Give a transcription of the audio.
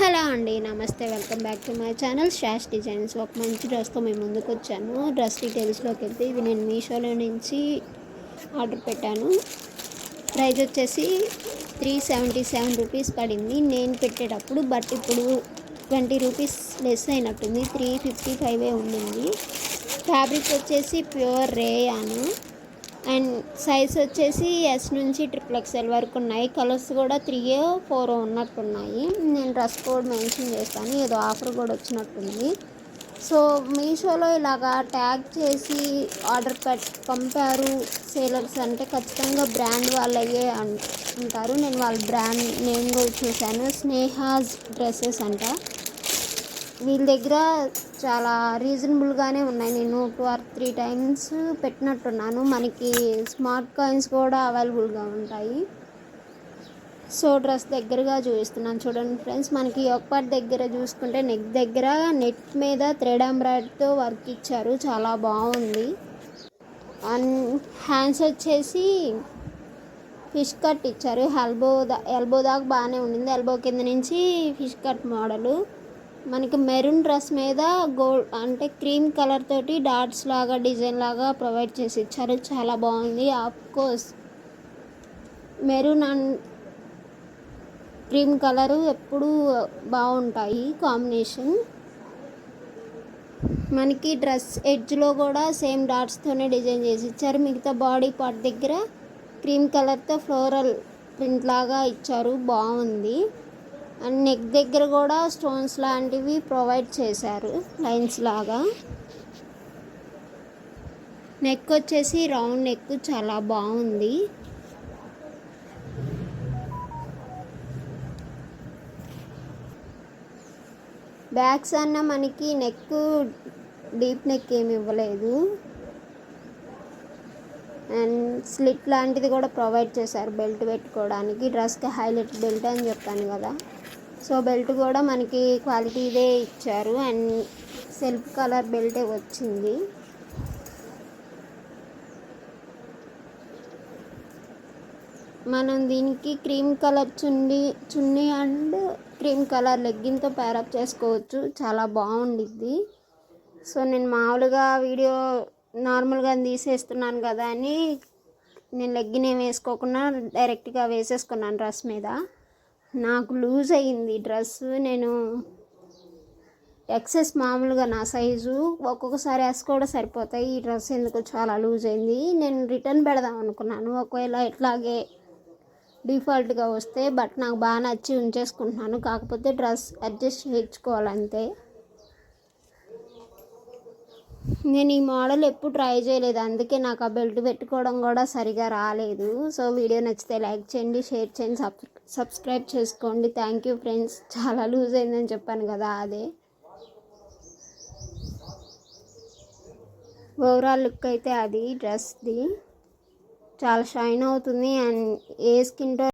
Hello అండి నమస్తే. Welcome back to my channel Shash designs. ఒక మంచి డ్రెస్తో మేము ముందుకు వచ్చాను. డ్రెస్ డీటెయిల్స్లోకి వెళ్తే ఇది నేను మీషోలో నుంచి ఆర్డర్ పెట్టాను. ప్రైస్ వచ్చేసి త్రీ సెవెంటీ సెవెన్ రూపీస్ పడింది. నేను పెట్టేటప్పుడు బట్ ఇప్పుడు ట్వంటీ రూపీస్ లెస్ అయినట్టుంది. త్రీ ఫిఫ్టీ ఫైవే ఉండింది. ఫ్యాబ్రిక్ వచ్చేసి ప్యూర్ రేయాను. అండ్ సైజ్ వచ్చేసి ఎస్ నుంచి ట్రిపుల్ ఎక్స్ఎల్ వరకు ఉన్నాయి. కలర్స్ కూడా త్రీ ఫోర్ ఉన్నట్టున్నాయి. నేను డ్రెస్ కోడ్ మెన్షన్ చేస్తాను ఏదో ఆఫర్ కూడా వచ్చినట్టుంది. సో మీషోలో ఇలాగా ట్యాగ్ చేసి ఆర్డర్ పెట్ పంపారు సేలర్స్ అంటే ఖచ్చితంగా బ్రాండ్ వాళ్ళయ్యే అన్ అంటారు నేను వాళ్ళ బ్రాండ్ నేమ్ కూడా చూశాను. స్నేహాస్ డ్రెస్సెస్ అంట. వీళ్ళ దగ్గర చాలా రీజనబుల్గానే ఉన్నాయి. నేను టూ ఆర్ త్రీ టైమ్స్ పెట్టినట్టున్నాను. మనకి స్మార్ట్ కాయిన్స్ కూడా అవైలబుల్గా ఉంటాయి. సో డ్రెస్ దగ్గరగా చూపిస్తున్నాను చూడండి ఫ్రెండ్స్. మనకి ఒక్కటి దగ్గర చూసుకుంటే నెక్ దగ్గర నెట్ మీద థ్రెడ్ ఎంబ్రాయిడ్తో వర్క్ ఇచ్చారు. చాలా బాగుంది. అండ్ హ్యాండ్స్ వచ్చేసి ఫిష్ కట్ ఇచ్చారు. ఎల్బో దా ఎల్బో దాకా బాగానే ఉండింది. ఎల్బో కింద నుంచి ఫిష్ కట్ మోడలు. మనకి మెరూన్ డ్రెస్ మీద గోల్డ్ అంటే క్రీమ్ కలర్ తోటి డాట్స్ లాగా డిజైన్ లాగా ప్రొవైడ్ చేసి ఇచ్చారు. చాలా బాగుంది. Of course maroon and cream colour ఎప్పుడూ బాగుంటాయి. కాంబినేషన్ మనకి డ్రెస్ ఎడ్జ్లో కూడా సేమ్ డాట్స్తోనే డిజైన్ చేసి ఇచ్చారు. మిగతా బాడీ పార్ట్ దగ్గర క్రీమ్ కలర్తో ఫ్లోరల్ ప్రింట్ లాగా ఇచ్చారు. బాగుంది. అండ్ నెక్ దగ్గర కూడా స్టోన్స్ లాంటివి ప్రొవైడ్ చేశారు లైన్స్ లాగా. నెక్ వచ్చేసి రౌండ్ నెక్ చాలా బాగుంది. బ్యాగ్స్ అన్న మనకి నెక్ డీప్ నెక్ ఏమి ఇవ్వలేదు. అండ్ స్లిట్ లాంటిది కూడా ప్రొవైడ్ చేశారు బెల్ట్ పెట్టుకోవడానికి. డ్రెస్కి హైలైట్ బెల్ట్ అని చెప్పాను కదా. సో బెల్ట్ కూడా మనకి క్వాలిటీదే ఇచ్చారు. అండ్ సెల్ఫ్ కలర్ బెల్టే వచ్చింది. మనం దీనికి cream colour chunni chunni and cream colour లెగ్గింగ్తో pair up చేసుకోవచ్చు. చాలా బాగుండిద్ది. సో నేను మామూలుగా వీడియో నార్మల్గా తీసేస్తున్నాను కదా అని నేను లెగ్గిన్ ఏం వేసుకోకుండా డైరెక్ట్గా వేసేసుకున్నాను డ్రెస్ మీద. నాకు లూజ్ అయింది డ్రెస్ నేను ఎక్సెస్ మామూలుగా నా సైజు. ఒక్కొక్కసారి ఎస్ కూడా సరిపోతాయి. ఈ డ్రెస్ ఎందుకు చాలా లూజ్ అయింది. నేను రిటర్న్ పెడదాం అనుకున్నాను. ఒకవేళ ఇట్లాగే డిఫాల్ట్గా వస్తే బట్ నాకు బాగా నచ్చి ఉంచేసుకుంటున్నాను. కాకపోతే డ్రెస్ అడ్జస్ట్ చేయించుకోవాలంతే. నేను ఈ మోడల్ ఎప్పుడు ట్రై చేయలేదు. అందుకే నాకు ఆ బెల్ట్ పెట్టుకోవడం కూడా సరిగా రాలేదు. సో వీడియో నచ్చితే లైక్ చేయండి షేర్ చేయండి సబ్ సబ్స్క్రైబ్ చేసుకోండి. Thank you friends. చాలా లూజ్ అయిందని చెప్పాను కదా అదే. ఓవరాల్ లుక్ అయితే అది డ్రెస్ది. చాలా షైన్ అవుతుంది అండ్ ఏ స్కిన్ టోన్